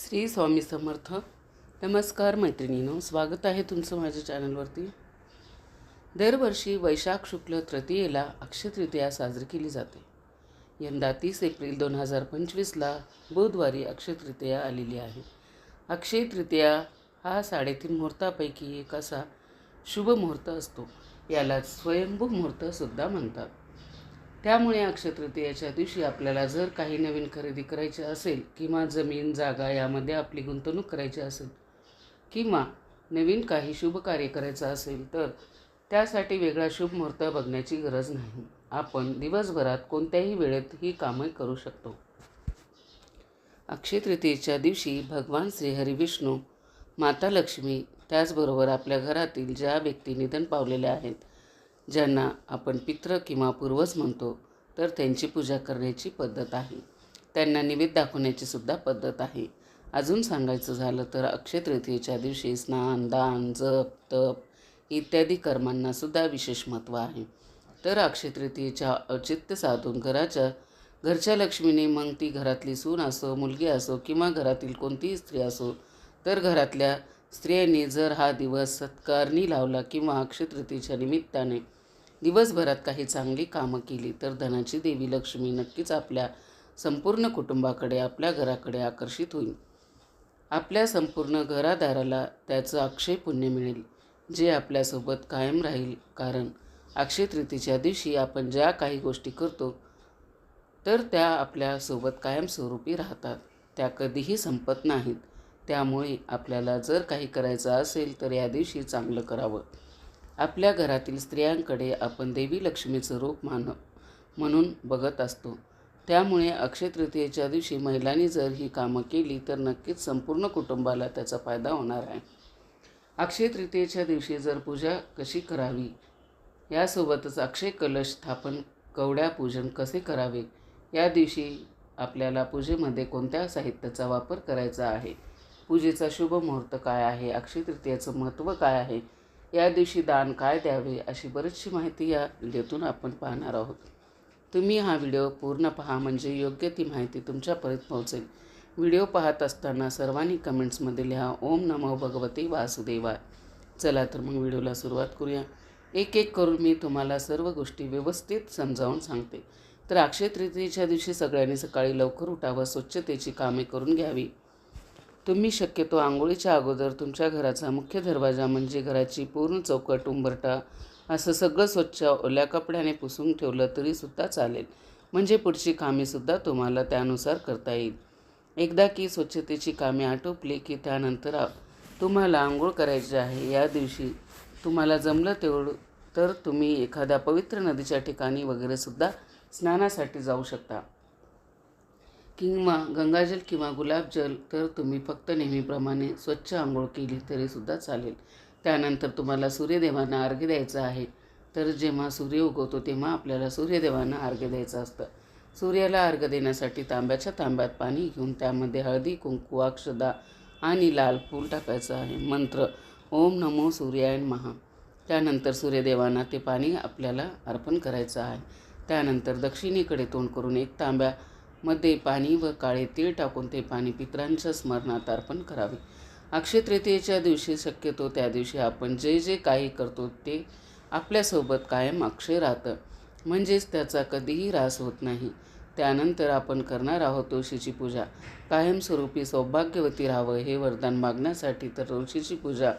श्री स्वामी समर्थ. नमस्कार मैत्रिणीनो स्वागत आहे तुमचं माझ्या चॅनलवरती. दरवर्षी वैशाख शुक्ल तृतीयेला अक्षय तृतीया साजरी केली जाते. यंदा तीस एप्रिल दोन हजार पंचवीसला बुधवारी अक्षय तृतीया आलेली आहे. अक्षय तृतीया हा साडेतीन मुहूर्तापैकी एक असा शुभ मुहूर्त असतो. याला स्वयंभू मुहूर्तसुद्धा म्हणतात. त्यामुळे अक्षयतृतीयाच्या दिवशी आपल्याला जर काही नवीन खरेदी करायची असेल किंवा जमीन जागा यामध्ये आपली गुंतवणूक करायची असेल किंवा नवीन काही शुभ कार्य करायचं असेल तर त्यासाठी वेगळा शुभ मुहूर्त बघण्याची गरज नाही. आपण दिवसभरात कोणत्याही वेळेत ही कामे करू शकतो. अक्षय तृतीयेच्या दिवशी भगवान श्रीहरी विष्णू माता लक्ष्मी त्याचबरोबर आपल्या घरातील ज्या व्यक्ती निधन पावलेल्या आहेत ज्यांना आपण पित्र किंवा पूर्वज म्हणतो तर त्यांची पूजा करण्याची पद्धत आहे. त्यांना निवेद दाखवण्याची सुद्धा पद्धत आहे. अजून सांगायचं झालं तर अक्षय तृतीयेच्या दिवशी स्नान दान जप तप इत्यादी कर्मांनासुद्धा विशेष महत्त्व आहे. तर अक्षय तृतीयेच्या औचित्य साधून घराच्या घरच्या लक्ष्मीने मग ती घरातली सून असो मुलगी असो किंवा घरातील कोणतीही स्त्री असो तर घरातल्या स्त्रियांनी जर हा दिवस सत्कारणी लावला किंवा अक्षय तृतीयेच्या निमित्ताने दिवसभरात काही चांगली कामं केली तर धनाची देवी लक्ष्मी नक्कीच आपल्या संपूर्ण कुटुंबाकडे आपल्या घराकडे आकर्षित होईल. आपल्या संपूर्ण घरादाराला त्याचं अक्षय पुण्य मिळेल जे आपल्यासोबत कायम राहील. कारण अक्षय तृतीच्या दिवशी आपण ज्या काही गोष्टी करतो तर त्या आपल्यासोबत कायमस्वरूपी राहतात. त्या कधीही संपत नाहीत. त्यामुळे आपल्याला जर काही करायचं असेल तर या दिवशी चांगलं करावं. आपल्या घरातील स्त्रियांकडे आपण देवी लक्ष्मीचं रूप मान म्हणून बघत असतो. त्यामुळे अक्षय तृतीयेच्या दिवशी महिलांनी जर ही कामं केली तर नक्कीच संपूर्ण कुटुंबाला त्याचा फायदा होणार आहे. अक्षय तृतीयेच्या दिवशी जर पूजा कशी करावी? यासोबतच अक्षय कलश स्थापन कवड्या पूजन कसे करावे? या दिवशी आपल्याला पूजेमध्ये कोणत्या साहित्याचा वापर करायचा आहे? पूजेचा शुभ मुहूर्त काय आहे? अक्षय तृतीयाचं महत्त्व काय आहे? या दिवशी दान काय द्यावे अशी बरीचशी माहिती या व्हिडिओतून आपण पाहणार आहोत. तुम्ही हा व्हिडिओ पूर्ण पहा म्हणजे योग्य ती माहिती तुमच्यापर्यंत पोहोचेल. व्हिडिओ पाहत असताना सर्वांनी कमेंट्समध्ये लिहा ओम नमो भगवते वासुदेवाय. चला तर मग व्हिडिओला सुरुवात करूया. एक एक करून मी तुम्हाला सर्व गोष्टी व्यवस्थित समजावून सांगते. तर अक्षय तृतीयेच्या दिवशी सगळ्यांनी सकाळी लवकर उठावं स्वच्छतेची कामे करून घ्यावी. तुम्ही शक्यतो आंघोळीच्या अगोदर तुमच्या घराचा मुख्य दरवाजा म्हणजे घराची पूर्ण चौकट उंबरटा असं सगळं स्वच्छ ओल्या कपड्याने पुसून ठेवलं तरीसुद्धा चालेल. म्हणजे पुढची कामेसुद्धा तुम्हाला त्यानुसार करता येईल. एकदा की स्वच्छतेची कामे आटोपली की त्यानंतर तुम्हाला आंघोळ करायची आहे या दिवशी तुम्हाला जमलं तेवढं तर तुम्ही एखाद्या पवित्र नदीच्या ठिकाणी वगैरेसुद्धा स्नानासाठी जाऊ शकता. किंवा गंगाजल किंवा गुलाबजल तर तुम्ही फक्त नेहमीप्रमाणे स्वच्छ आंघोळ केली तरीसुद्धा चालेल. त्यानंतर तुम्हाला सूर्यदेवांना अर्घ्य द्यायचं आहे. तर जेव्हा सूर्य उगवतो तेव्हा आपल्याला सूर्यदेवांना अर्घ्य द्यायचं असतं. सूर्याला अर्घ्य देण्यासाठी तांब्याच्या तांब्यात पाणी घेऊन त्यामध्ये हळदी कुंकू अक्षदा आणि लाल फूल टाकायचं आहे. मंत्र ओम नमो सूर्याय महा त्यानंतर सूर्यदेवांना ते पाणी आपल्याला अर्पण करायचं आहे. त्यानंतर दक्षिणेकडे तोंड करून एक तांब्या मध्ये पाणी व काळे तीळ टाकून ते पाणी पितरांच्या स्मरणात अर्पण करावे. अक्षय तृतीयेच्या दिवशी शक्यतो त्या दिवशी आपण जे जे काही करतो ते आपल्यासोबत कायम अक्षय राहतं. म्हणजेच त्याचा कधीही ऱ्हास होत नाही. त्यानंतर आपण करणार आहोत तुळशीची पूजा. कायमस्वरूपी सौभाग्यवती राहावं हे वरदान मागण्यासाठी तर तुळशीची पूजा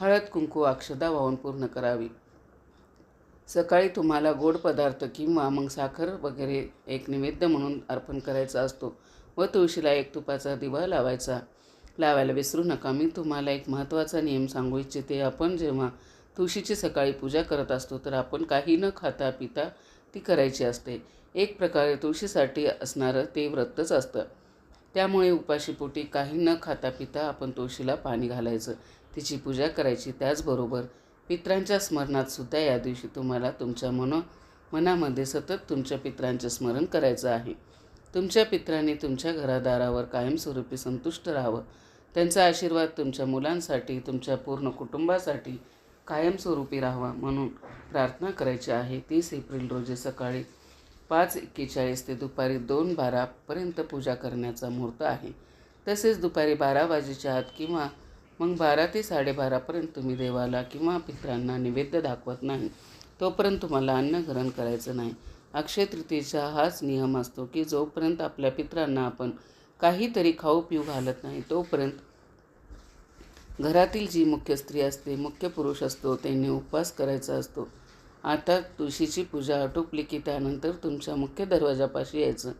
हळद कुंकू अक्षदा वाहून पूर्ण करावी. सकाळी तुम्हाला गोड पदार्थ किंवा मग साखर वगैरे एक नैवेद्य म्हणून अर्पण करायचा असतो व तुळशीला एक तुपाचा दिवा लावायचा. लावायला विसरू नका. मी तुम्हाला एक महत्त्वाचा नियम सांगू इच्छिते. आपण जेव्हा तुळशीची सकाळी पूजा करत असतो तर आपण काही न खाता पिता ती करायची असते. एक प्रकारे तुळशीसाठी असणारं ते व्रतच असतं. त्यामुळे उपाशीपोटी काही न खाता पिता आपण तुळशीला पाणी घालायचं. तिची पूजा करायची त्याचबरोबर पित्रांच्या स्मरणात सुद्धा या दिवशी तुम्हाला तुमच्या मनो मनामध्ये सतत तुमच्या पित्रांचे स्मरण करायचं आहे. तुमच्या पित्रांनी तुमच्या घरादारावर कायमस्वरूपी संतुष्ट राहावं. त्यांचा आशीर्वाद तुमच्या मुलांसाठी तुमच्या पूर्ण कुटुंबासाठी कायमस्वरूपी राहावा म्हणून प्रार्थना करायची आहे. तीस एप्रिल रोजी सकाळी पाच एक्केचाळीस ते दुपारी दोन बारापर्यंत पूजा करण्याचा मुहूर्त आहे. तसेच दुपारी बारा वाजेच्या आत किंवा मग बारा ते साडेबारापर्यंत तुम्ही देवाला किंवा पित्रांना नैवेद्य दाखवत नाही. तोपर्यंत तुम्हाला अन्नग्रहण करायचं नाही. अक्षय तृतीयेचा हाच नियम असतो की जोपर्यंत आपल्या पित्रांना आपण काहीतरी खाऊ पिऊ घालत नाही तोपर्यंत घरातील जी मुख्य स्त्री असते मुख्य पुरुष असतो त्यांनी उपवास करायचा असतो. आता तुळशीची पूजा आटोपली की त्यानंतर तुमच्या मुख्य दरवाजापाशी यायचं.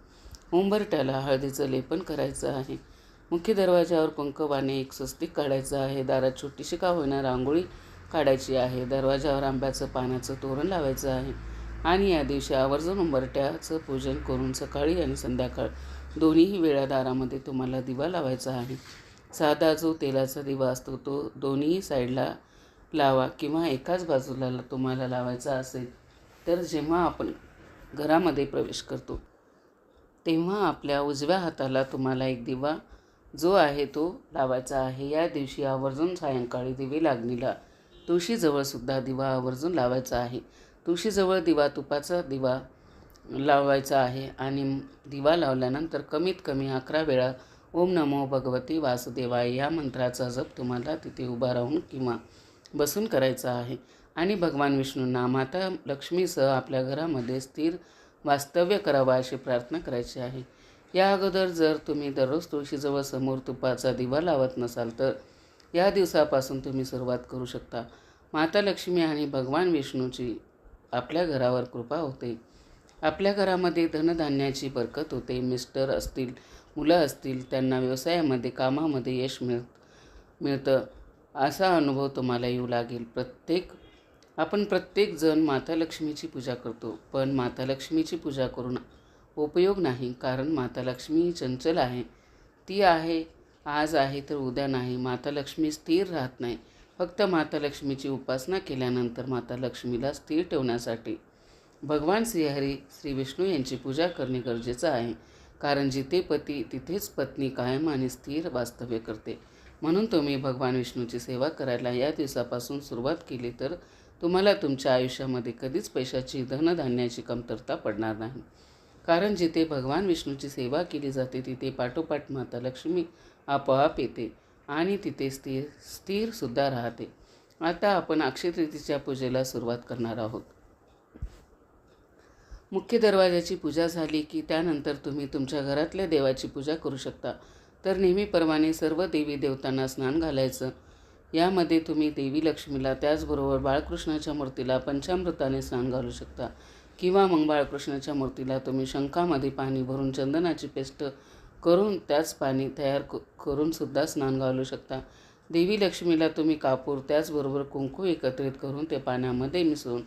उंबरट्याला हळदीचं लेपन करायचं आहे. मुख्य दरवाजावर पंकवाने एक स्वस्तिक काढायचं आहे. दारात छोटीशी का होईना रांगोळी काढायची आहे. दरवाजावर आंब्याचं पानाचं तोरण लावायचं आहे. आणि या दिवशी आवर्जून उंबरट्याचं पूजन करून सकाळी आणि संध्याकाळ दोन्हीही वेळा दारामध्ये तुम्हाला दिवा लावायचा आहे. साधा जो तेलाचा दिवा असतो तो दोन्ही साईडला लावा किंवा एकाच बाजूला तुम्हाला लावायचा असेल तर जेव्हा आपण घरामध्ये प्रवेश करतो तेव्हा आपल्या उजव्या हाताला तुम्हाला एक दिवा जो आहे तो लावायचा आहे. या दिवशी आवर्जून सायंकाळी दिवे लागणीला तुळशीजवळसुद्धा दिवा आवर्जून लावायचा आहे. तुळशीजवळ दिवा तुपाचा दिवा लावायचा आहे आणि दिवा लावल्यानंतर कमीत कमी अकरा वेळा ओम नमो भगवती वासुदेवाय या मंत्राचा जप तुम्हाला तिथे उभा राहून किंवा बसून करायचा आहे. आणि भगवान विष्णूंना माता लक्ष्मीसह आपल्या घरामध्ये स्थिर वास्तव्य करावा अशी प्रार्थना करायची आहे. या अगोदर जर तुम्ही दररोज तुळशीजवळ समोर तुपाचा दिवा लावत नसाल तर या दिवसापासून तुम्ही सुरुवात करू शकता. माता लक्ष्मी आणि भगवान विष्णूची आपल्या घरावर कृपा होते. आपल्या घरामध्ये धनधान्याची बरकत होते. मिस्टर असतील मुलं असतील त्यांना व्यवसायामध्ये कामामध्ये यश मिळ मिळतं. असा अनुभव तुम्हाला येऊ लागेल. प्रत्येक आपण प्रत्येकजण माता लक्ष्मीची पूजा करतो. पण माता लक्ष्मीची पूजा करून उपयोग नाही कारण माता लक्ष्मी चंचल आहे. ती आहे आज आहे तर उद्या नाही. माता लक्ष्मी स्थिर राहत नाही. फक्त माता लक्ष्मीची उपासना केल्यानंतर माता लक्ष्मीला स्थिर ठेवण्यासाठी भगवान श्रीहरी श्री विष्णू यांची पूजा करणे गरजेचं आहे. कारण जिथे पती तिथेच पत्नी कायम आणि स्थिर वास्तव्य करते. म्हणून तुम्ही भगवान विष्णूची सेवा करायला या दिवसापासून सुरुवात केली तर तुम्हाला तुमच्या आयुष्यामध्ये कधीच पैशाची धनधान्याची कमतरता पडणार नाही. कारण जिथे भगवान विष्णूची सेवा केली जाते तिथे पाठोपाठ माता लक्ष्मी आपोआप येते आणि तिथे स्थिर स्थिरसुद्धा राहते. आता आपण अक्षयतृतीच्या पूजेला सुरुवात करणार आहोत. मुख्य दरवाजाची पूजा झाली की त्यानंतर तुम्ही तुमच्या घरातल्या देवाची पूजा करू शकता. तर नेहमीप्रमाणे सर्व देवी देवतांना स्नान घालायचं. यामध्ये तुम्ही देवी लक्ष्मीला त्याचबरोबर बाळकृष्णाच्या मूर्तीला पंचामृताने स्नान घालू शकता. किंवा मग बाळकृष्णाच्या मूर्तीला तुम्ही शंखामध्ये पाणी भरून चंदनाची पेस्ट करून त्याच पाणी तयार क करूनसुद्धा स्नान घालू शकता. देवी लक्ष्मीला तुम्ही कापूर त्याचबरोबर कुंकू एकत्रित करून ते पाण्यामध्ये मिसळून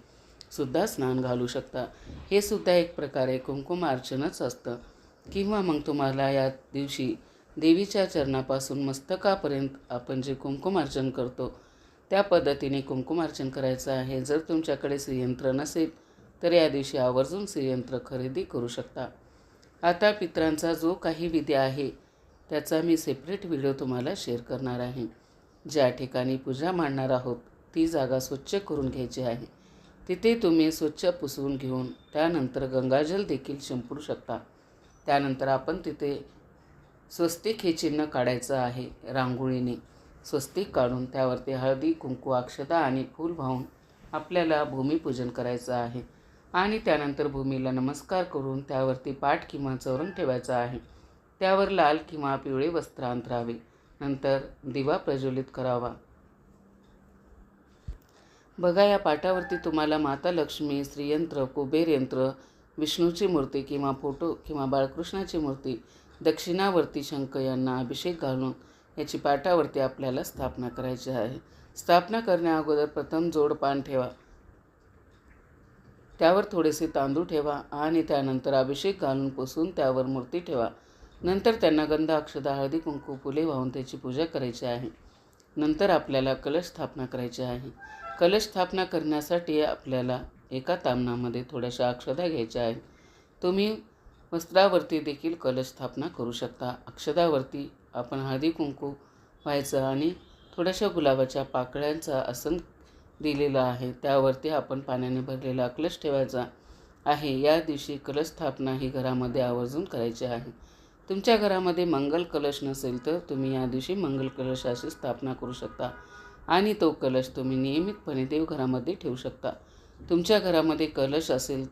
सुद्धा स्नान घालू शकता. हे सुद्धा एक प्रकारे कुंकुमार्चनच असतं. किंवा मग तुम्हाला या दिवशी देवीच्या चरणापासून मस्तकापर्यंत आपण जे कुंकुमार्चन करतो त्या पद्धतीने कुंकुमार्चन करायचं आहे. जर तुमच्याकडे श्रीयंत्र नसेल तर या दिवशी आवर्जून श्रीयंत्र खरेदी करू शकता. आता पित्रांचा जो काही विधी आहे त्याचा मी सेपरेट व्हिडिओ तुम्हाला शेअर करणार आहे. ज्या ठिकाणी पूजा मांडणार आहोत ती जागा स्वच्छ करून घ्यायची आहे. तिथे तुम्ही स्वच्छ पुसवून घेऊन त्यानंतर गंगाजल देखील शिंपडू शकता. त्यानंतर आपण तिथे स्वस्तिक हे चिन्ह काढायचं आहे रांगोळीने. स्वस्तिक काढून त्यावरती हळदी कुंकू अक्षता आणि फूल वाहून आपल्याला भूमिपूजन करायचं आहे. आणि त्यानंतर भूमीला नमस्कार करून त्यावरती पाठ किंवा चौरंग ठेवायचा आहे. त्यावर लाल किंवा पिवळे वस्त्र अंतरावे नंतर दिवा प्रज्वलित करावा. बघा या पाठावरती तुम्हाला माता लक्ष्मी श्रीयंत्र कुबेर यंत्र विष्णूची मूर्ती किंवा फोटो किंवा बाळकृष्णाची मूर्ती दक्षिणावर्ती शंख यांना अभिषेक घालून याची पाटावरती आपल्याला स्थापना करायची आहे. स्थापना करण्या प्रथम जोड पान ठेवा. त्यावर थोडेसे तांदूळ ठेवा आणि त्यानंतर अभिषेक घालून पुसून त्यावर मूर्ती ठेवा. नंतर त्यांना गंध अक्षदा हळदी कुंकू फुले वाहून त्याची पूजा करायची आहे. नंतर आपल्याला कलश स्थापना करायची आहे. कलश स्थापना करण्यासाठी आपल्याला एका तामणामध्ये थोड्याशा अक्षदा घ्यायच्या आहे तुम्ही वस्त्रावरती देखील कलश स्थापना करू शकता. अक्षदावरती आपण हळदी कुंकू व्हायचं आणि थोड्याशा गुलाबाच्या पाकळ्यांचा आसन दिलेलं आहे. त्यावरती आपण पाण्याने भरलेला कलश ठेवायचा आहे. या दिवशी कलश स्थापना ही घरामध्ये आवर्जून करायची आहे. तुमच्या घरामध्ये मंगल कलश नसेल तर तुम्ही या दिवशी मंगल कलशाची स्थापना करू शकता. आणि तो कलश तुम्ही नियमितपणे देवघरामध्ये ठेवू शकता. तुमच्या घरामध्ये कलश असेल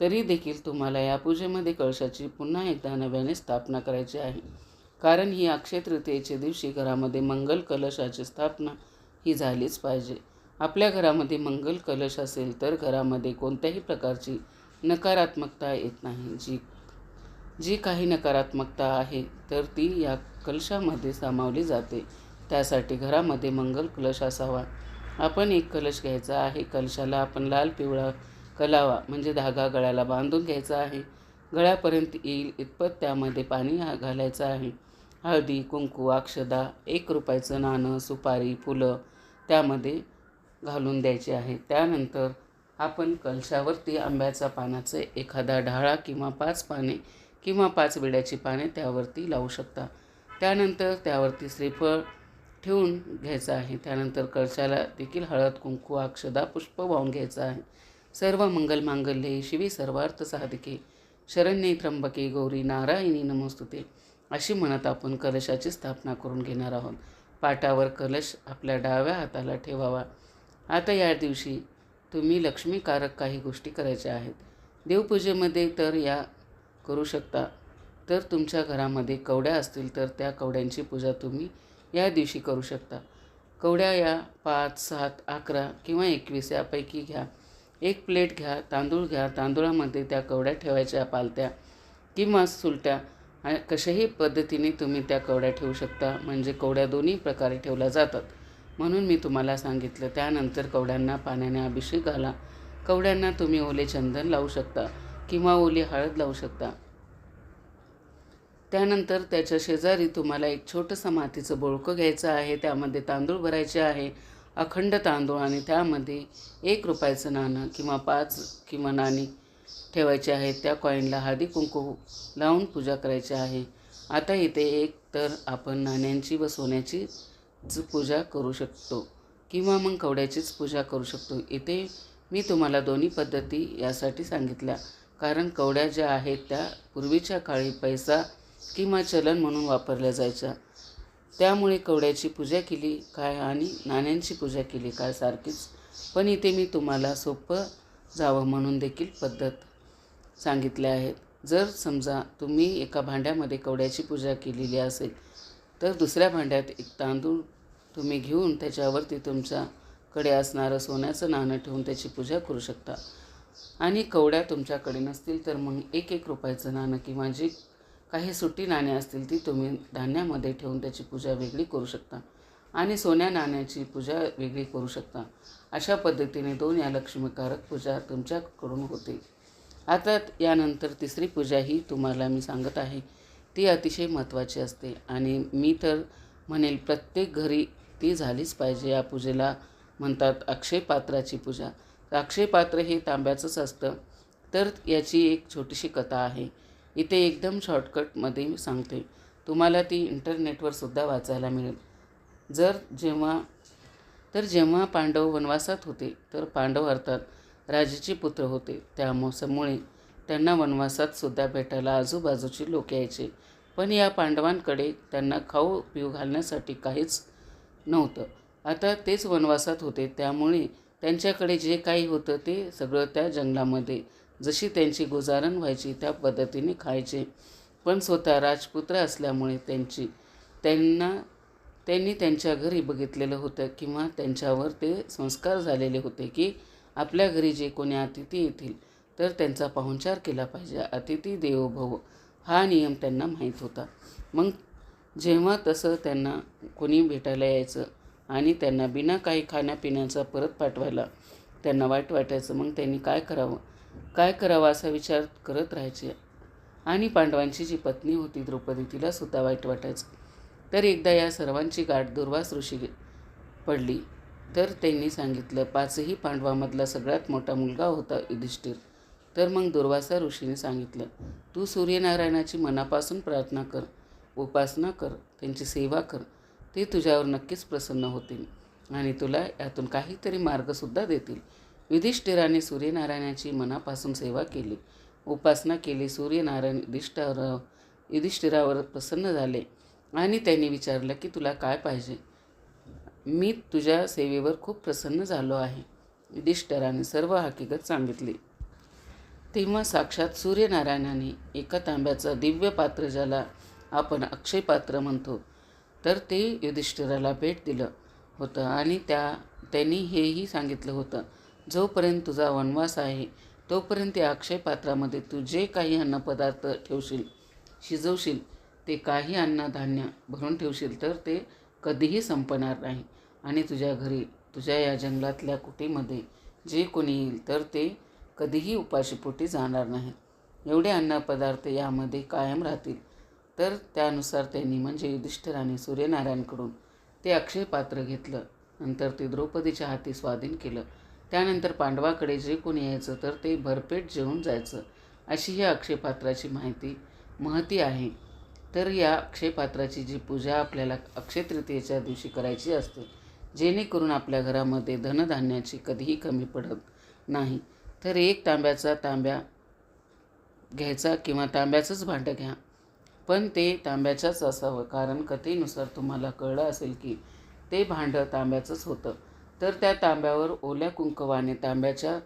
तरी देखील तुम्हाला या पूजेमध्ये कळशाची पुन्हा एकदा नव्याने स्थापना करायची आहे. कारण ही अक्षय तृतीयेच्या दिवशी घरामध्ये मंगल कलशाची स्थापना ही झालीच पाहिजे. आपल्या घरामध्ये मंगल कलश असेल तर घरामध्ये कोणत्याही प्रकारची नकारात्मकता येत नाही. जी जी काही नकारात्मकता आहे तर ती या कलशामध्ये सामावली जाते. त्यासाठी घरामध्ये मंगल कलश असावा. आपण एक कलश घ्यायचा आहे. कलशाला आपण लाल पिवळा कलावा म्हणजे धागा गळ्याला बांधून घ्यायचा आहे. गळ्यापर्यंत येईल इतपत त्यामध्ये पाणी हा- घालायचं आहे. हळदी कुंकू अक्षदा एक रुपयाचं नाणं सुपारी फुलं त्यामध्ये घालून द्यायचे आहे. त्यानंतर आपण कलशावरती आंब्याचा पानाचे एखादा ढाळा किंवा पाच पाने किंवा पाच विड्याची पाने त्यावरती लावू शकता. त्यानंतर त्यावरती श्रीफळ ठेवून घ्यायचं आहे. त्यानंतर कळशाला देखील हळद कुंकू अक्षदा पुष्प वाहून घ्यायचं आहे. सर्व मंगल मांगल्ये शिवी सर्वार्थ साधके. शरण्ये त्र्यंबके गौरी नारायणी नमोस्तुते. अशी म्हणत आपण कलशाची स्थापना करून घेणार आहोत. पाटावर कलश आपल्या डाव्या हाताला ठेवावा. आता या दिवशी तुम्ही लक्ष्मीकारक काही गोष्टी करायच्या आहेत. देवपूजेमध्ये तर या करू शकता. तर तुमच्या घरामध्ये कवड्या असतील तर त्या कवड्यांची पूजा तुम्ही या दिवशी करू शकता. कवड्या या पाच सात अकरा किंवा एकवीस यापैकी घ्या. एक प्लेट घ्या तांदूळ घ्या तांदूळामध्ये त्या कवड्या ठेवायच्या पालत्या किंवा सुलट्या. कशाही पद्धतीने तुम्ही त्या कवड्या ठेवू शकता. म्हणजे कवड्या दोन्ही प्रकारे ठेवल्या जातात. म्हणून मी तुम्हाला सांगितलं. त्यानंतर कवड्यांना पाण्याने अभिषेक घाला कवड्यांना तुम्ही ओले चंदन लावू शकता किंवा ओली हळद लावू शकता. त्यानंतर त्याच्या शेजारी तुम्हाला एक छोटंसं मातीचं बोळकं घ्यायचं आहे. त्यामध्ये तांदूळ भरायचे आहे. अखंड तांदूळ आणि त्यामध्ये एक रुपयाचं नाणं किंवा पाच किंवा नाणी ठेवायचे आहेत. त्या कॉईनला हळदी कुंकू लावून पूजा करायची आहे. आता इथे एक तर आपण नाण्यांची व सोन्याची च पूजा करू शकतो किंवा मग कवड्याचीच पूजा करू शकतो. इथे मी तुम्हाला दोन्ही पद्धती यासाठी सांगितल्या. कारण कवड्या ज्या आहेत त्या पूर्वीच्या काळी पैसा किंवा चलन म्हणून वापरल्या जायच्या. त्यामुळे कवड्याची पूजा केली काय आणि नाण्यांची पूजा केली काय सारखीच. पण इथे मी तुम्हाला सोपं जावं म्हणून देखील पद्धत सांगितल्या आहेत. जर समजा तुम्ही एका भांड्यामध्ये कवड्याची पूजा केलेली असेल तर दुसऱ्या भांड्यात एक तांदूळ तुम्ही घेऊन त्याच्यावरती तुमच्याकडे असणारं सोन्याचं नाणं ठेवून त्याची पूजा करू शकता. आणि कवड्या तुमच्याकडे नसतील तर मग एक एक रुपयाचं नाणं किंवा जी काही सुट्टी नाणी असतील ती तुम्ही धान्यामध्ये ठेवून त्याची पूजा वेगळी करू शकता. आणि सोन्या नाण्याची पूजा वेगळी करू शकता. अशा पद्धतीने दोन या लक्ष्मीकारक पूजा तुमच्याकडून होते. आता यानंतर तिसरी पूजा ही तुम्हाला मी सांगत आहे. ती अतिशय महत्त्वाची असते. आणि मी तर म्हणेल प्रत्येक घरी ती झालीच पाहिजे. या पूजेला म्हणतात अक्षय पात्राची पूजा. तर हे तांब्याचंच असतं. तर याची एक छोटीशी कथा आहे. इथे एकदम शॉर्टकटमध्ये मी सांगते. तुम्हाला ती इंटरनेटवर सुद्धा वाचायला मिळेल. जर जेव्हा तर जेव्हा पांडव वनवासात होते तर पांडव अर्थात राजाचे पुत्र होते. त्यामुळे त्यांना वनवासात सुद्धा भेटायला आजूबाजूची लोक यायचे. पण या पांडवांकडे त्यांना खाऊ पिऊ घालण्यासाठी काहीच नव्हतं. आता तेच वनवासात होते. त्यामुळे त्यांच्याकडे जे काही होतं ते सगळं त्या जंगलामध्ये जशी त्यांची गुजारण व्हायची त्या पद्धतीने खायचे. पण स्वतः राजपुत्र असल्यामुळे त्यांची त्यांना त्यांनी त्यांच्या घरी बघितलेलं होतं किंवा त्यांच्यावर ते संस्कार झालेले होते की आपल्या घरी जे कोणी अतिथी येतील तर त्यांचा पाहुणचार केला पाहिजे. अतिथी देवो भव हा नियम त्यांना माहीत होता. मग जेव्हा तसं त्यांना कोणी भेटायला यायचं आणि त्यांना बिना काही खाण्यापिण्याचा परत पाठवायला त्यांना वाईट वाटायचं मग त्यांनी काय करावं? काय करावं असा विचार करत राहायचे. आणि पांडवांची जी पत्नी होती द्रौपदी तिलासुद्धा वाईट वाटायचं. तर एकदा या सर्वांची गाठ दुर्वास ऋषी पडली. तर त्यांनी सांगितलं पाचही पांडवामधला सगळ्यात मोठा मुलगा होता युधिष्ठिर. तर मग दुर्वासा ऋषीने सांगितलं तू सूर्यनारायणाची मनापासून प्रार्थना कर उपासना कर त्यांची सेवा कर ते तुझ्यावर नक्कीच प्रसन्न होतील आणि तुला यातून काहीतरी मार्गसुद्धा देतील. युधिष्ठिराने सूर्यनारायणाची मनापासून सेवा केली. उपासना केली सूर्यनारायण युधिष्ठिर युधिष्ठिरावर प्रसन्न झाले आणि त्यांनी विचारलं की तुला काय पाहिजे? मी तुझ्या सेवेवर खूप प्रसन्न झालो आहे. युधिष्ठिराने सर्व हकीकत सांगितली. तेव्हा साक्षात सूर्यनारायणाने एका तांब्याचं दिव्य पात्र ज्याला आपण अक्षय पात्र म्हणतो तर ते युधिष्ठिराला भेट दिलं होतं आणि त्या त्यांनी हेही सांगितलं होतं जोपर्यंत तुझा वनवास आहे तोपर्यंत या अक्षय पात्रामध्ये तू जे काही अन्नपदार्थ ठेवशील शिजवशील ते काही अन्नधान्य भरून ठेवशील तर ते कधीही संपणार नाही. आणि तुझ्या घरी तुझ्या या जंगलातल्या कुटीमध्ये जे कोणी येईल तर ते कधीही उपाशीपोटी जाणार नाही. एवढे अन्नपदार्थ यामध्ये कायम राहतील. तर त्यानुसार त्यांनी म्हणजे युधिष्ठिराने सूर्यनारायणकडून ते अक्षय पात्र घेतलं. नंतर ते द्रौपदीच्या हाती स्वाधीन केलं. त्यानंतर पांडवाकडे जे कोणी यायचं तर ते भरपेट जेवून जायचं अशी ही अक्षयपात्राची माहिती महती आहे. तर या अक्षयपात्राची जी पूजा आपल्याला अक्षय तृतीयेच्या दिवशी करायची असते जेणेकरून आपल्या घरामध्ये धनधान्याची कधीही कमी पडत नाही. तर एक तांब्याचा तांब्या घ्यायचा किंवा तांब्याचंच भांडं घ्या. पण ते तांब्याच्याच असावं कारण कथेनुसार तुम्हाला कळलं असेल की ते भांडं तांब्याचंच होतं. तर त्या तांब्यावर ओल्या कुंकवाने तांब्याच्या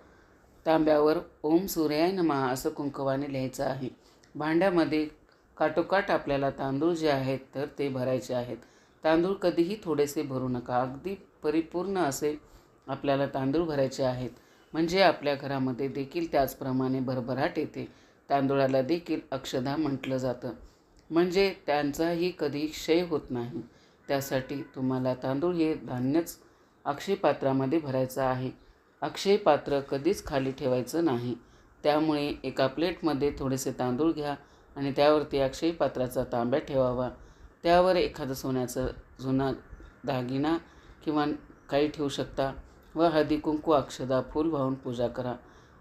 तांब्यावर ओम सूर्याय नमा असं कुंकवाने लिहायचं आहे. भांड्यामध्ये काटोकाट आपल्याला तांदूळ जे आहेत तर ते भरायचे आहेत. तांदूळ कधीही थोडेसे भरू नका. अगदी परिपूर्ण असे आपल्याला तांदूळ भरायचे आहेत. म्हणजे आपल्या घरामध्ये देखील त्याचप्रमाणे भरभराट येते. तांदूळाला देखील अक्षदा म्हटलं जातं. म्हणजे त्यांचाही कधी क्षय होत नाही. त्यासाठी तुम्हाला तांदूळ हे धान्यच अक्षय पात्रामध्ये भरायचं आहे. अक्षय पात्र कधीच खाली ठेवायचं नाही. त्यामुळे एका प्लेटमध्ये थोडेसे तांदूळ घ्या आणि त्यावरती अक्षय पात्राचा तांब्या ठेवावा. त्यावर एखादं सोन्याचं जुना दागिना किंवा काही ठेवू शकता. व हळदी कुंकू अक्षदा फूल वाहून पूजा करा.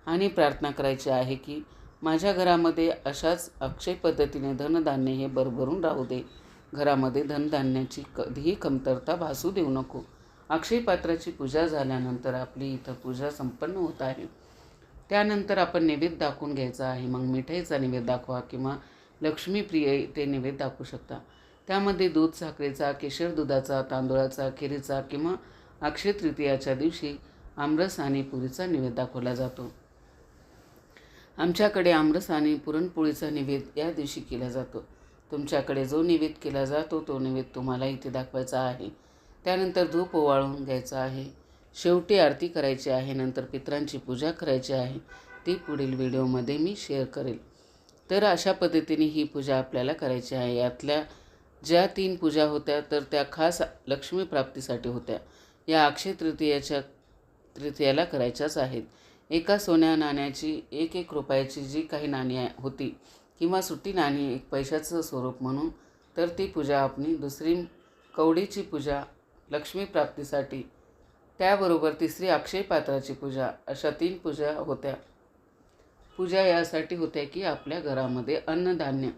आणि प्रार्थना करायची आहे की माझ्या घरामध्ये अशाच अक्षय पद्धतीने धनधान्य हे भरभरून राहू दे. घरामध्ये धनधान्याची कधीही कमतरता भासू देऊ नको. अक्षय पात्राची पूजा झाल्यानंतर आपली इथं पूजा संपन्न होत आहे. त्यानंतर आपण नैवेद्य दाखवून घ्यायचा आहे. मग मिठाईचा नैवेद्य दाखवा किंवा लक्ष्मीप्रिय ते नैवेद्य दाखवू शकता. त्यामध्ये दूध साखरेचा केशर दुधाचा तांदूळाचा खिरीचा किंवा अक्षय तृतीयाच्या दिवशी आमरस आणि पुरीचा निवेद दाखवला जातो. आमच्याकडे आमरस आणि पुरणपोळीचा निवेद या दिवशी केला जातो. तुमच्याकडे जो निवेद केला जातो तो निवेद तुम्हाला इथे दाखवायचा आहे. त्यानंतर धूप ओवाळून घ्यायचा आहे. शेवटी आरती करायची आहे नंतर पित्रांची पूजा करायची आहे. ती पुढील व्हिडिओमध्ये मी शेअर करेल. तर अशा पद्धतीने ही पूजा आपल्याला करायची आहे. यातल्या ज्या तीन पूजा होत्या तर त्या खास लक्ष्मी प्राप्तीसाठी होत्या. या अक्षय तृतीयाच्या तृतीयाला करायच्याच आहेत. एका सोन्या नाण्याची एक एक रुपयाची जी काही नाणी होती किंवा सुट्टी नाणी एक पैशाचं स्वरूप म्हणून तर ती पूजा आपली दुसरी कवडीची पूजा लक्ष्मी प्राप्तीसाठी त्याबरोबर तिसरी अक्षय पात्राची पूजा अशा तीन पूजा होत्या. पूजा यासाठी होत्या की आपल्या घरामध्ये अन्नधान्य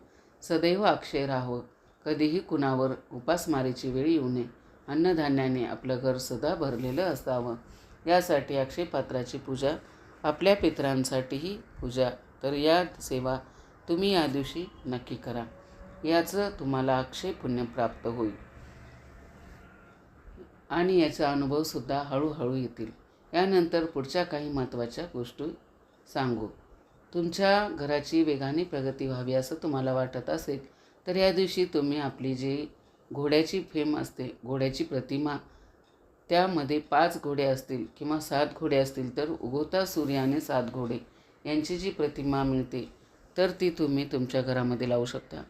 सदैव अक्षय राहावं कधीही कुणावर उपासमारीची वेळ येऊ नये. अन्नधान्याने आपलं घर सदा भरलेलं असावं. यासाठी अक्षयपात्राची पूजा आपल्या पितरांसाठीही पूजा. तर या सेवा तुम्ही या दिवशी नक्की करा. याचं तुम्हाला अक्षय पुण्य प्राप्त होईल. आणि याचा अनुभवसुद्धा हळूहळू येतील. यानंतर पुढच्या काही महत्त्वाच्या गोष्टी सांगू. तुमच्या घराची वेगाने प्रगती व्हावी असं तुम्हाला वाटत असेल तर या दिवशी तुम्ही आपली जी घोड्याची फेम असते घोड्याची प्रतिमा. त्यामध्ये पाच घोडे असतील किंवा सात घोडे असतील तर उगवता सूर्य आणि सात घोडे यांची जी प्रतिमा मिळते तर ती तुम्ही तुमच्या घरामध्ये लावू शकता.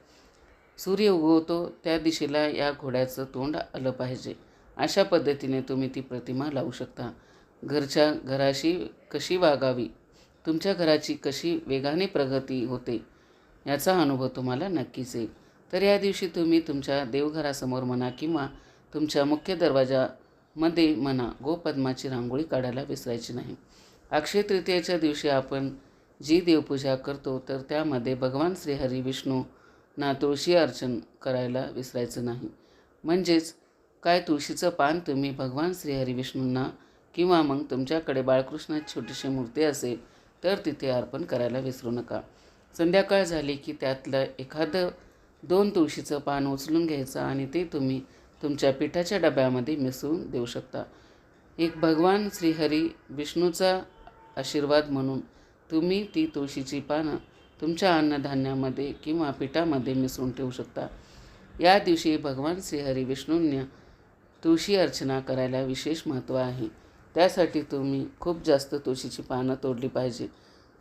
सूर्य उगवतो त्या दिशेला या घोड्याचं तोंड आलं पाहिजे. अशा पद्धतीने तुम्ही ती प्रतिमा लावू शकता. घरच्या घराशी कशी वागावी? तुमच्या घराची कशी वेगाने प्रगती होते? याचा अनुभव तुम्हाला नक्कीच येईल. तर या दिवशी तुम्ही तुमच्या देवघरासमोर म्हणा किंवा तुमच्या मुख्य दरवाजामध्ये म्हणा गोपद्माची रांगोळी काढायला विसरायची नाही. अक्षय तृतीयेच्या दिवशी आपण जी देवपूजा करतो तर त्यामध्ये भगवान श्रीहरी विष्णू ना तुळशी अर्चन करायला विसरायचं नाही. म्हणजेच काय तुळशीचं पान तुम्ही भगवान श्रीहरी विष्णूंना किंवा मग तुमच्याकडे बाळकृष्णाची छोटीशी मूर्ती असेल तर तिथे अर्पण करायला विसरू नका. संध्याकाळ झाली की त्यातलं एखादं दोन तुळशीचं पान उचलून घ्यायचं आणि ते तुम्ही तुमच्या पिठाच्या डब्यामध्ये मिसळून देऊ शकता. एक भगवान श्रीहरी विष्णूचा आशीर्वाद म्हणून तुम्ही ती तुळशीची पानं तुमच्या अन्नधान्यामध्ये किंवा पिठामध्ये मिसळून ठेवू शकता. या दिवशी भगवान श्रीहरी विष्णूंना तुळशी अर्चना करायला विशेष महत्त्व आहे. त्यासाठी तुम्ही खूप जास्त तुळशीची पानं तोडली पाहिजे.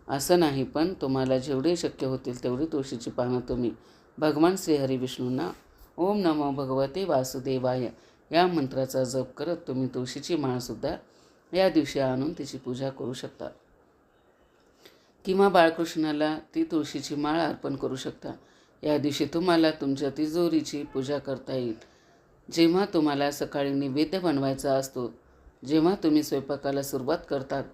असं नाही पण तुम्हाला जेवढे शक्य होतील तेवढी तुळशीची पानं तुम्ही भगवान श्रीहरी विष्णूंना ओम नमो भगवते वासुदेवाय. या मंत्राचा जप करत तुम्ही तुळशीची माळसुद्धा या दिवशी आणून तिची पूजा करू शकता. किंवा बाळकृष्णाला ती तुळशीची माळ अर्पण करू शकता. या दिवशी तुम्हाला तुमच्या तिजोरीची पूजा करता येईल. जेव्हा तुम्हाला सकाळी नैवेद्य बनवायचा असतो जेव्हा तुम्ही स्वयंपाकाला सुरुवात करतात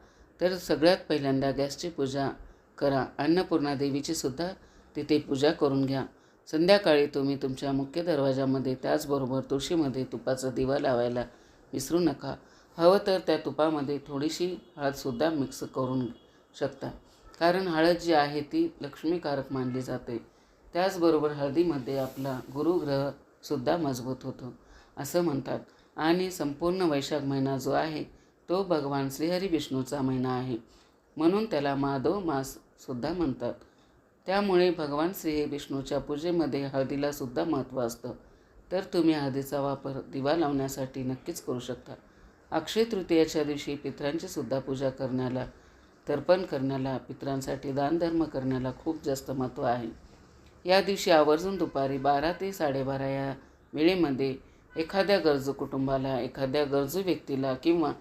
तर सगळ्यात पहिल्यांदा गॅसची पूजा करा. अन्नपूर्णा देवीची सुद्धा तिथे पूजा करून घ्या. संध्याकाळी तुम्ही तुमच्या मुख्य दरवाजामध्ये त्याचबरोबर तुळशीमध्ये तुपाचा दिवा लावायला विसरू नका. हवं तर त्या तुपामध्ये थोडीशी हळदसुद्धा मिक्स करून शकता. कारण हळद जी आहे ती लक्ष्मीकारक मानली जाते. त्याचबरोबर हळदीमध्ये आपला गुरुग्रहसुद्धा मजबूत होतो असं म्हणतात. आणि संपूर्ण वैशाख महिना जो आहे तो भगवान श्रीहरी विष्णूचा महिना आहे. म्हणून त्याला माधव माससुद्धा म्हणतात. त्यामुळे भगवान श्री विष्णूच्या पूजेमध्ये हळदीला सुद्धा महत्त्व असतं. तर तुम्ही हळदीचा वापर दिवा लावण्यासाठी नक्कीच करू शकता. अक्षय तृतीयाच्या दिवशी पित्रांची सुद्धा पूजा करण्याला तर्पण करण्याला पितरांसाठी दानधर्म करण्याला खूप जास्त महत्त्व आहे. या दिवशी आवर्जून दुपारी बारा ते साडेबारा या वेळेमध्ये एखाद्या गरजू कुटुंबाला एखाद्या गरजू व्यक्तीला किंवा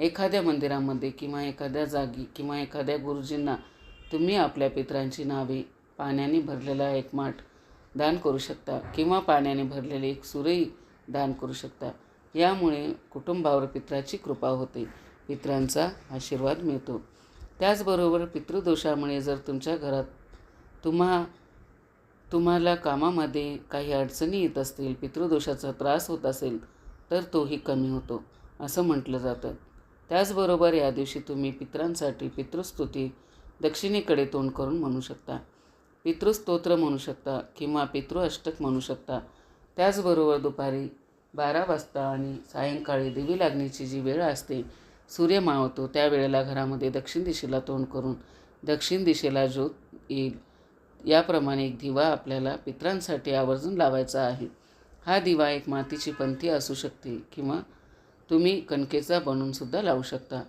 एखाद्या मंदिरामध्ये किंवा एखाद्या जागी किंवा एखाद्या गुरुजींना तुम्ही आपल्या पितरांची नावे पाण्याने भरलेला एक माठ दान करू शकता किंवा पाण्याने भरलेले एक सुरई दान करू शकता. यामुळे कुटुंबावर पित्राची कृपा होते. पित्रांचा आशीर्वाद मिळतो. त्याचबरोबर पितृदोषामुळे जर तुमच्या घरात तुम्हा तुम्हाला कामामध्ये काही अडचणी येत असतील पितृदोषाचा त्रास होत असेल तर तोही कमी होतो असं म्हटलं जातं. त्याचबरोबर या दिवशी तुम्ही पितरांसाठी पितृस्तुती दक्षिणेकडे तोंड करून म्हणू शकता. पितृस्तोत्र म्हणू शकता किंवा पितृ अष्टक म्हणू शकता. त्याचबरोबर दुपारी बारा वाजता आणि सायंकाळी देवी लागण्याची जी वेळ असते सूर्य मावतो त्या वेळेला घरामध्ये दक्षिण दिशेला तोंड करून दक्षिण दिशेला ज्योत येईल. याप्रमाणे एक दिवा आपल्याला पितरांसाठी आवर्जून लावायचा आहे. हा दिवा एक मातीची पंथी असू शकते किंवा तुम्ही कणकेचा बनवूनसुद्धा लावू शकता.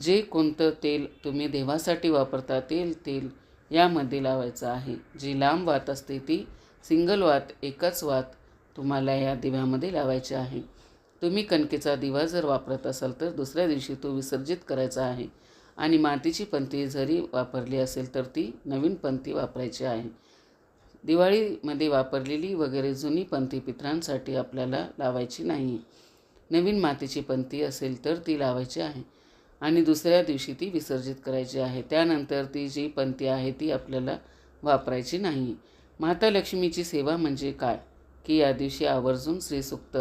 जे कोणतं तेल तुम्ही देवासाठी वापरता तेल तेल यामध्ये लावायचं आहे. जी लांब वात असते ती सिंगल वात एकच वात तुम्हाला या दिव्यामध्ये लावायची आहे. तुम्ही कणकेचा दिवा जर वापरत असाल तर दुसऱ्या दिवशी तो विसर्जित करायचा आहे. आणि मातीची पंथी जरी वापरली असेल तर ती नवीन पंथी वापरायची आहे. दिवाळीमध्ये वापरलेली वगैरे जुनी पंथी पित्रांसाठी आपल्याला लावायची नाही. नवीन मातीची पंथी असेल तर ती लावायची आहे. आणि दुसऱ्या दिवशी ती विसर्जित करायची आहे. त्यानंतर ती जी पंथी आहे ती आपल्याला वापरायची नाही. माता लक्ष्मीची सेवा म्हणजे काय? की या दिवशी आवर्जून श्रीसुक्त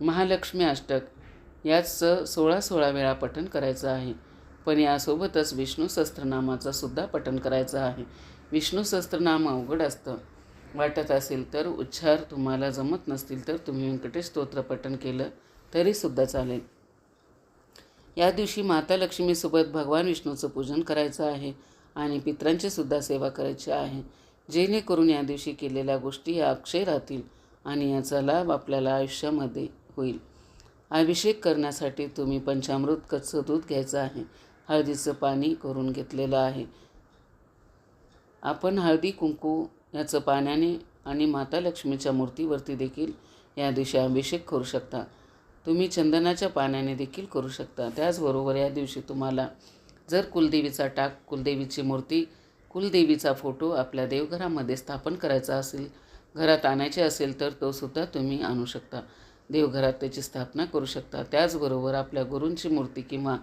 महालक्ष्मी अष्टक याचं सोळा सोळा वेळा पठण करायचं आहे. पण यासोबतच विष्णू सहस्त्रनामाचा सुद्धा पठण करायचं आहे. विष्णू सहस्त्रनाम अवघड असतं. वाटत असेल तर उच्चार तुम्हाला जमत नसतील तर तुम्ही व्यंकटेश स्तोत्र पठण केलं तरीसुद्धा चालेल. या दिवशी माता लक्ष्मीसोबत भगवान विष्णूचं पूजन करायचं आहे आणि पित्रांची सुद्धा सेवा करायची आहे. जेणेकरून या दिवशी केलेल्या गोष्टी या अक्षय राहतील आणि याचा लाभ आपल्याला आयुष्यामध्ये होईल. अभिषेक करण्यासाठी तुम्ही पंचामृत कच्चं दूध घ्यायचं आहे. हळदीचं पाणी करून घेतलेलं आहे. आपण हळदी कुंकू याचं पाण्याने आणि माता लक्ष्मीच्या मूर्तीवरती देखील या दिवशी अभिषेक करू शकता. तुम्ही चंदनाच्या पाण्याने देखील करू शकता. त्याचबरोबर या दिवशी तुम्हाला जर कुलदेवीचा टाक कुलदेवीची मूर्ती कुलदेवीचा फोटो आपल्या देवघरामध्ये स्थापन करायचा असेल घरात आणायचे असेल तर तो सुद्धा तुम्ही आणू शकता. देवघरात त्याची स्थापना करू शकता. त्याचबरोबर आपल्या गुरूंची मूर्ती किंवा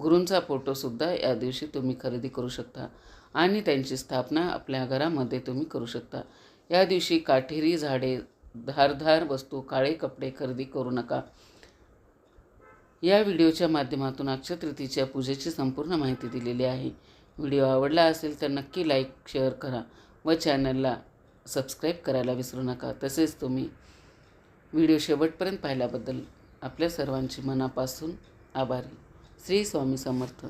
गुरूंचा फोटोसुद्धा या दिवशी तुम्ही खरेदी करू शकता. आणि त्यांची स्थापना आपल्या घरामध्ये तुम्ही करू शकता. या दिवशी काठेरी झाडे धारधार वस्तू काळे कपडे खरेदी करू नका. या व्हिडिओच्या माध्यमातून अक्षय तृतीच्या पूजेची संपूर्ण माहिती दिलेली आहे. व्हिडिओ आवडला असेल तर नक्की लाईक शेअर करा व चॅनलला सबस्क्राईब करायला विसरू नका. तसेच तुम्ही व्हिडिओ शेवटपर्यंत पाहिल्याबद्दल आपल्या सर्वांची मनापासून आभारी. श्री स्वामी समर्थ.